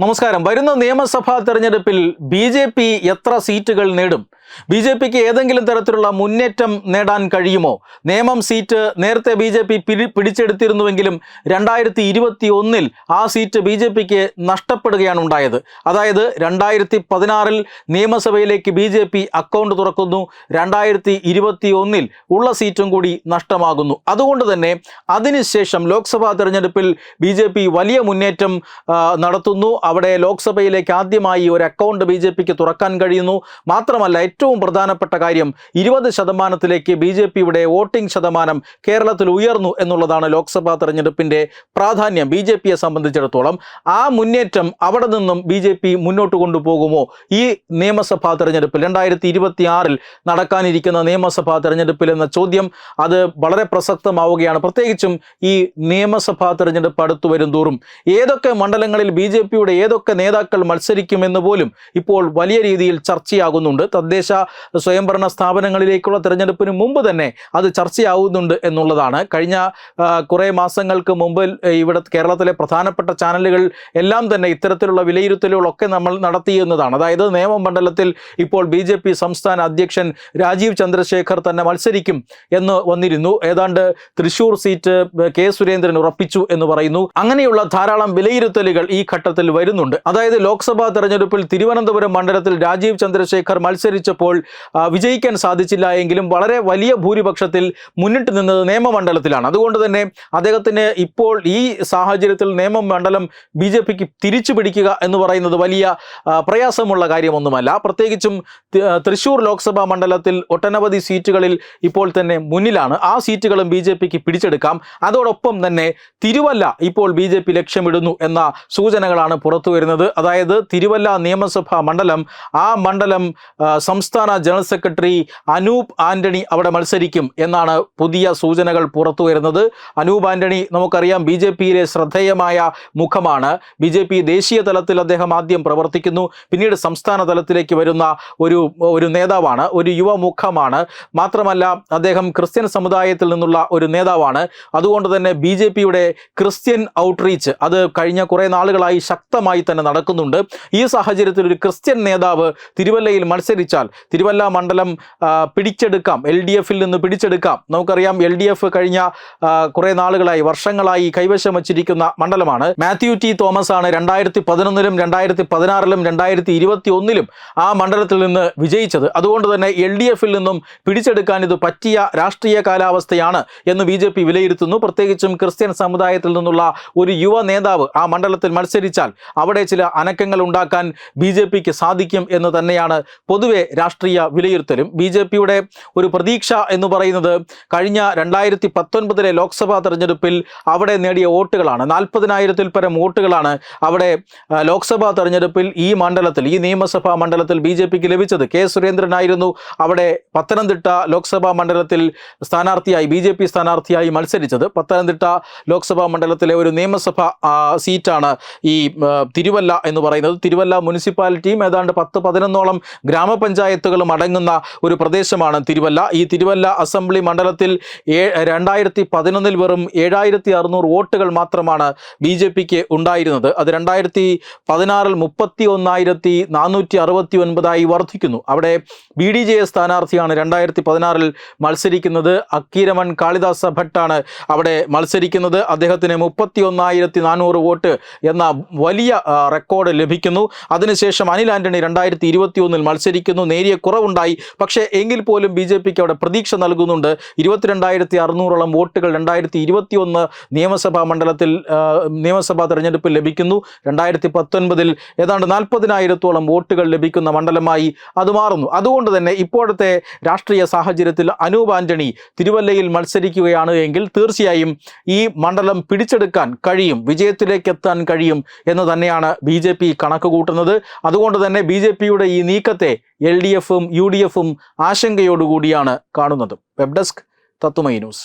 നമസ്കാരം. വരുന്ന നിയമസഭാ തെരഞ്ഞെടുപ്പിൽ ബി ജെ പി എത്ര സീറ്റുകൾ നേടും? ബി ജെ പിക്ക് ഏതെങ്കിലും തരത്തിലുള്ള മുന്നേറ്റം നേടാൻ കഴിയുമോ? നിയമം സീറ്റ് നേരത്തെ ബി ജെ പി പിടിച്ചെടുത്തിരുന്നുവെങ്കിലും രണ്ടായിരത്തി ഇരുപത്തി ഒന്നിൽ ആ സീറ്റ് ബി ജെ പിക്ക് നഷ്ടപ്പെടുകയാണ് ഉണ്ടായത്. അതായത് രണ്ടായിരത്തി പതിനാറിൽ നിയമസഭയിലേക്ക് ബി ജെ പി അക്കൗണ്ട് തുറക്കുന്നു രണ്ടായിരത്തി ഇരുപത്തി ഒന്നിൽ ഉള്ള സീറ്റും കൂടി നഷ്ടമാകുന്നു. അതുകൊണ്ട് തന്നെ അതിനുശേഷം ലോക്സഭാ തെരഞ്ഞെടുപ്പിൽ ബി ജെ പി വലിയ മുന്നേറ്റം നടത്തുന്നു. അവിടെ ലോക്സഭയിലേക്ക് ആദ്യമായി ഒരു അക്കൗണ്ട് ബി ജെ പിക്ക് തുറക്കാൻ കഴിയുന്നു. മാത്രമല്ല ഏറ്റവും പ്രധാനപ്പെട്ട കാര്യം ഇരുപത് ശതമാനത്തിലേക്ക് ബി ജെ പിയുടെ വോട്ടിംഗ് ശതമാനം കേരളത്തിൽ ഉയർന്നു എന്നുള്ളതാണ് ലോക്സഭാ തെരഞ്ഞെടുപ്പിന്റെ പ്രാധാന്യം ബി ജെ പിയെ സംബന്ധിച്ചിടത്തോളം. ആ മുന്നേറ്റം അവിടെ നിന്നും ബി ജെ പി മുന്നോട്ട് കൊണ്ടുപോകുമോ? ഈ നിയമസഭാ തെരഞ്ഞെടുപ്പിൽ രണ്ടായിരത്തി ഇരുപത്തി ആറിൽ നടക്കാനിരിക്കുന്ന നിയമസഭാ തെരഞ്ഞെടുപ്പിൽ എന്ന ചോദ്യം അത് വളരെ പ്രസക്തമാവുകയാണ്. പ്രത്യേകിച്ചും ഈ നിയമസഭാ തെരഞ്ഞെടുപ്പ് അടുത്തു വരും തോറും ഏതൊക്കെ മണ്ഡലങ്ങളിൽ ബി ജെ പിയുടെ ഏതൊക്കെ നേതാക്കൾ മത്സരിക്കുമെന്ന് പോലും ഇപ്പോൾ വലിയ രീതിയിൽ ചർച്ചയാകുന്നുണ്ട്. തദ്ദേശ സ്വയംഭരണ സ്ഥാപനങ്ങളിലേക്കുള്ള തെരഞ്ഞെടുപ്പിന് മുമ്പ് തന്നെ അത് ചർച്ചയാവുന്നുണ്ട് എന്നുള്ളതാണ്. കഴിഞ്ഞ കുറേ മാസങ്ങൾക്ക് മുമ്പ് ഇവിടെ കേരളത്തിലെ പ്രധാനപ്പെട്ട ചാനലുകൾ എല്ലാം തന്നെ ഇത്തരത്തിലുള്ള വിലയിരുത്തലുകളൊക്കെ നമ്മൾ നടത്തിയെന്നതാണ്. അതായത് നിയമമണ്ഡലത്തിൽ ഇപ്പോൾ ബി ജെ പി സംസ്ഥാന അധ്യക്ഷൻ രാജീവ് ചന്ദ്രശേഖർ തന്നെ മത്സരിക്കും എന്ന് വന്നിരുന്നു. ഏതാണ്ട് തൃശൂർ സീറ്റ് കെ സുരേന്ദ്രൻ ഉറപ്പിച്ചു എന്ന് പറയുന്നു. അങ്ങനെയുള്ള ധാരാളം വിലയിരുത്തലുകൾ ഈ ഘട്ടത്തിൽ വരുന്നുണ്ട്. അതായത് ലോക്സഭാ തെരഞ്ഞെടുപ്പിൽ തിരുവനന്തപുരം മണ്ഡലത്തിൽ രാജീവ് ചന്ദ്രശേഖർ മത്സരിച്ചപ്പോൾ ആ, വിജയിക്കാൻ സാധിച്ചില്ല എങ്കിലും വളരെ വലിയ ഭൂരിപക്ഷത്തിൽ മുന്നിട്ട് നിന്നത് നിയമമണ്ഡലത്തിലാണ്. അതുകൊണ്ട് തന്നെ അദ്ദേഹത്തിന് ഇപ്പോൾ ഈ സാഹചര്യത്തിൽ നിയമമണ്ഡലം ബി ജെ പിക്ക് തിരിച്ചു പിടിക്കുക എന്ന് പറയുന്നത് വലിയ പ്രയാസമുള്ള കാര്യമൊന്നുമല്ല. പ്രത്യേകിച്ചും തൃശൂർ ലോക്സഭാ മണ്ഡലത്തിൽ ഒട്ടനവധി സീറ്റുകളിൽ ഇപ്പോൾ തന്നെ മുന്നിലാണ്. ആ സീറ്റുകളും ബി ജെ പിക്ക് പിടിച്ചെടുക്കാം. അതോടൊപ്പം തന്നെ തിരുവല്ല ഇപ്പോൾ ബി ജെ പി ലക്ഷ്യമിടുന്നു എന്ന സൂചനകളാണ് പുറത്തു വരുന്നത് അതായത് തിരുവല്ല നിയമസഭാ മണ്ഡലം ആ മണ്ഡലം ആ, സംസ്ഥാന ജനറൽ സെക്രട്ടറി അനൂപ് ആന്റണി അവിടെ മത്സരിക്കും എന്നാണ് പുതിയ സൂചനകൾ പുറത്തു വരുന്നത്. അനൂപ് ആന്റണി നമുക്കറിയാം ബി ജെ പിയിലെ ശ്രദ്ധേയമായ മുഖമാണ്. ബി ജെ പി ദേശീയ തലത്തിൽ അദ്ദേഹം ആദ്യം പ്രവർത്തിക്കുന്നു. പിന്നീട് സംസ്ഥാന തലത്തിലേക്ക് വരുന്ന ഒരു ഒരു നേതാവാണ് ഒരു യുവമുഖമാണ് മാത്രമല്ല അദ്ദേഹം ക്രിസ്ത്യൻ സമുദായത്തിൽ നിന്നുള്ള ഒരു നേതാവാണ്. അതുകൊണ്ട് തന്നെ ബി ജെ പിയുടെ ക്രിസ്ത്യൻ ഔട്ട്റീച്ച് അത് കഴിഞ്ഞ കുറേ നാളുകളായി ശക്തമായി തന്നെ നടക്കുന്നുണ്ട്. ഈ സാഹചര്യത്തിൽ ഒരു ക്രിസ്ത്യൻ നേതാവ് തിരുവല്ലയിൽ മത്സരിച്ചാൽ തിരുവല്ല മണ്ഡലം പിടിച്ചെടുക്കാം. എൽ ഡി എഫിൽ നിന്ന് പിടിച്ചെടുക്കാം. നമുക്കറിയാം എൽ ഡി എഫ് കഴിഞ്ഞ കുറേ നാളുകളായി വർഷങ്ങളായി കൈവശം വച്ചിരിക്കുന്ന മണ്ഡലമാണ്. മാത്യു ടി തോമസ് ആണ് രണ്ടായിരത്തി പതിനൊന്നിലും രണ്ടായിരത്തി പതിനാറിലും രണ്ടായിരത്തി ഇരുപത്തി ഒന്നിലും ആ മണ്ഡലത്തിൽ നിന്ന് വിജയിച്ചത്. അതുകൊണ്ട് തന്നെ എൽ ഡി എഫിൽ നിന്നും പിടിച്ചെടുക്കാൻ ഇത് പറ്റിയ രാഷ്ട്രീയ കാലാവസ്ഥയാണ് എന്ന് ബി ജെ പി വിലയിരുത്തുന്നു. പ്രത്യേകിച്ചും ക്രിസ്ത്യൻ സമുദായത്തിൽ നിന്നുള്ള ഒരു യുവ നേതാവ് ആ മണ്ഡലത്തിൽ മത്സരിച്ചാൽ അവിടെ ചില അനക്കങ്ങൾ ഉണ്ടാക്കാൻ ബി ജെ പിക്ക് സാധിക്കും എന്ന് തന്നെയാണ് പൊതുവെ രാഷ്ട്രീയ വിലയിരുത്തലും. ബി ജെ പിയുടെ ഒരു പ്രതീക്ഷ എന്ന് പറയുന്നത് കഴിഞ്ഞ രണ്ടായിരത്തി പത്തൊൻപതിലെ ലോക്സഭാ തെരഞ്ഞെടുപ്പിൽ അവിടെ നേടിയ വോട്ടുകളാണ്. നാൽപ്പതിനായിരത്തിൽ പരം വോട്ടുകളാണ് അവിടെ ലോക്സഭാ തെരഞ്ഞെടുപ്പിൽ ഈ മണ്ഡലത്തിൽ ഈ നിയമസഭാ മണ്ഡലത്തിൽ ബി ജെ പിക്ക് ലഭിച്ചത്. കെ സുരേന്ദ്രനായിരുന്നു അവിടെ പത്തനംതിട്ട ലോക്സഭാ മണ്ഡലത്തിൽ സ്ഥാനാർത്ഥിയായി ബി ജെ പി സ്ഥാനാർത്ഥിയായി മത്സരിച്ചത്. പത്തനംതിട്ട ലോക്സഭാ മണ്ഡലത്തിലെ ഒരു നിയമസഭ സീറ്റാണ് ഈ തിരുവല്ല എന്ന് പറയുന്നത്. തിരുവല്ല മുനിസിപ്പാലിറ്റിയും ഏതാണ്ട് പത്ത് പതിനൊന്നോളം ഗ്രാമപഞ്ചായത്തുകളും അടങ്ങുന്ന ഒരു പ്രദേശമാണ് തിരുവല്ല. ഈ തിരുവല്ല അസംബ്ലി മണ്ഡലത്തിൽ രണ്ടായിരത്തി പതിനൊന്നിൽ വെറും ഏഴായിരത്തി അറുന്നൂറ് വോട്ടുകൾ മാത്രമാണ് ബി ജെ പിക്ക് ഉണ്ടായിരുന്നത്. അത് രണ്ടായിരത്തി പതിനാറിൽ മുപ്പത്തി ഒന്നായിരത്തി നാനൂറ്റി അറുപത്തി ഒൻപതായി വർദ്ധിക്കുന്നു. അവിടെ ബി ഡി ജെ എസ് സ്ഥാനാർത്ഥിയാണ് രണ്ടായിരത്തി പതിനാറിൽ മത്സരിക്കുന്നത്. അക്കീരമൺ കാളിദാസ ഭട്ടാണ് അവിടെ മത്സരിക്കുന്നത്. അദ്ദേഹത്തിന് മുപ്പത്തി ഒന്നായിരത്തി നാനൂറ് വോട്ട് എന്ന വലിയ റെക്കോർഡ് ലഭിക്കുന്നു. അതിനുശേഷം അനിൽ ആന്റണി രണ്ടായിരത്തി ഇരുപത്തി ഒന്നിൽ മത്സരിക്കുന്നു. നേരിയ കുറവുണ്ടായി. പക്ഷേ എങ്കിൽ പോലും ബി ജെ പിക്ക് അവിടെ പ്രതീക്ഷ നൽകുന്നുണ്ട്. ഇരുപത്തിരണ്ടായിരത്തി അറുന്നൂറോളം വോട്ടുകൾ രണ്ടായിരത്തി ഇരുപത്തി ഒന്ന് നിയമസഭാ മണ്ഡലത്തിൽ നിയമസഭാ തെരഞ്ഞെടുപ്പിൽ ലഭിക്കുന്നു. രണ്ടായിരത്തി പത്തൊൻപതിൽ ഏതാണ്ട് നാൽപ്പതിനായിരത്തോളം വോട്ടുകൾ ലഭിക്കുന്ന മണ്ഡലമായി അത് മാറുന്നു. അതുകൊണ്ട് തന്നെ ഇപ്പോഴത്തെ രാഷ്ട്രീയ സാഹചര്യത്തിൽ അനൂപ് ആന്റണി തിരുവല്ലയിൽ മത്സരിക്കുകയാണ് എങ്കിൽ തീർച്ചയായും ഈ മണ്ഡലം പിടിച്ചെടുക്കാൻ കഴിയും. വിജയത്തിലേക്ക് എത്താൻ കഴിയും എന്ന് തന്നെയാണ് ബി ജെ പി കണക്ക് കൂട്ടുന്നത്. അതുകൊണ്ട് തന്നെ ബി ജെ പിയുടെ ഈ നീക്കത്തെ ഡി എഫും യു ഡി എഫും ആശങ്കയോടുകൂടിയാണ് കാണുന്നത്. വെബ് ഡെസ്ക് തത്തുമൈ ന്യൂസ്.